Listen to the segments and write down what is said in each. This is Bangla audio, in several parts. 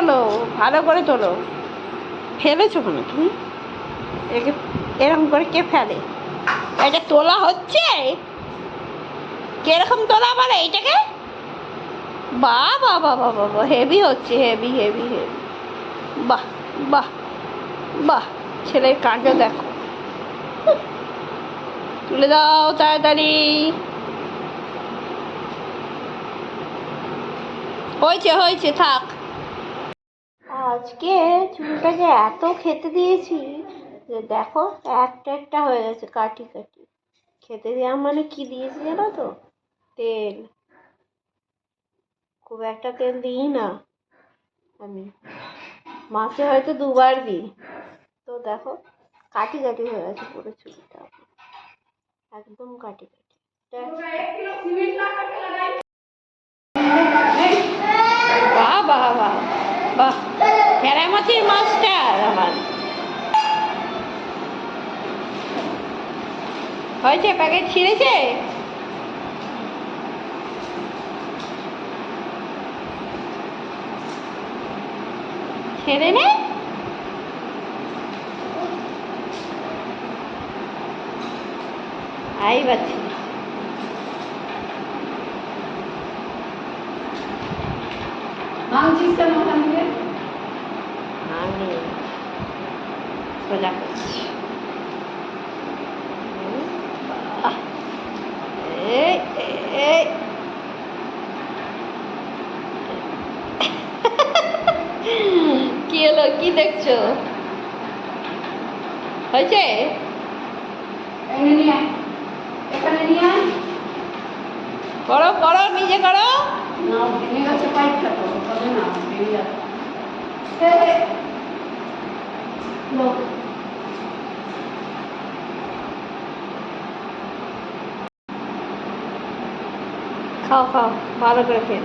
তোলো ভালো করে তোলো। ফেলেছো কেন? তুমি এরকম করে কে ফেলে? এটা তোলা হচ্ছে? কীরকম তোলা বলে এইটাকে? বাহ বাহ বাহ বাহ বাহ বাহ হেভি হচ্ছে হেভি হেভি হেভি বাহ বাহ বাহ ছেলের কাণ্ড দেখো। তুলে দাও তাড়াতাড়ি। হয়েছে হয়েছে থাক। আজকে চুলটাকে এত খেতে দিয়েছি যে দেখো, একটা একটা হয়ে গেছে কাটি কাটি। খেতে দেওয়া মানে কি দিয়েছি জানো তো? তেল। খুব একটা তেল দিই না আমি। মাসে হয়তো দুবার দিই। তো দেখো, কাটি কাটি হয়ে গেছে পুরো চুলটা। একদম কাটি কাটি বাহ বাহ বাহ বাহ কেরামতির মাস্টার আমার হয়েছে প্যাকেট ছিঁড়েছে? ছেড়ে নে। আই না। ভাঙছিস কেন আমি সোজা করছি। কি হলো কি দেখছ? হয়েছে? নিয়ে নিয়ে করো করো নিজে করো। না ভেঙে গেছে পাইপটা তো না ভেঙে যাবে। খাও খাও, ভালো করে খেয়ে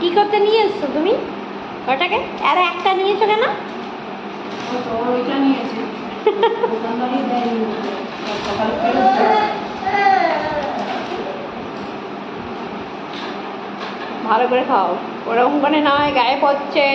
কি করতে নিয়ে এসছো তুমি? ওটাকে? আর একটা নিয়েছো কেন? ওইটা ভালো করে খাও। ওরকম করে নয় গায়ে পড়ছে।